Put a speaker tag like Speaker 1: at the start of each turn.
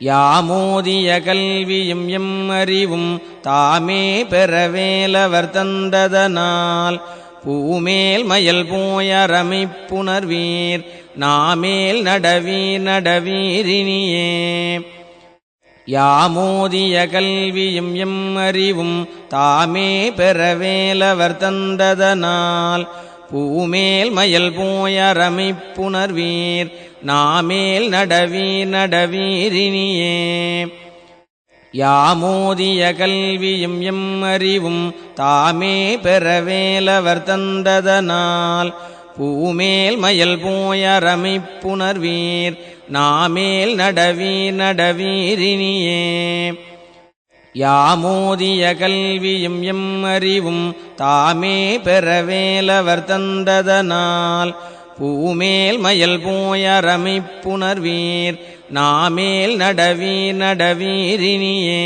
Speaker 1: யாமோதிய கல்வியும் எம் அறிவும் தாமே பெறவேலவர் தந்ததனால். பூமேல் மயல் போயரமைப்புணர்வீர் நாமேல் நடவீர் நடவீரினியே. யாமோதிய கல்வியும் எம் அறிவும் தாமே பெறவேலவர் தந்ததனால். பூமேல் மயல் போயரமைப்புணர்வீர் நாமேல் நடவீர் நடவீரினியே யாமோதிய கல்வியும் எம் அறிவும் தாமே பெறவேலவர் தந்ததனால். பூமேல் மயல் போயரமைப்புணர்வீர் நாமேல் நடவீர் நடவீரினியே யாமோதிய கல்வியும் எம் அறிவும் தாமே பெறவேலவர் தந்ததனால். பூமேல் மயல் போயரமை புணர்வீர் நாமேல் நடவீர் நடவீரினியே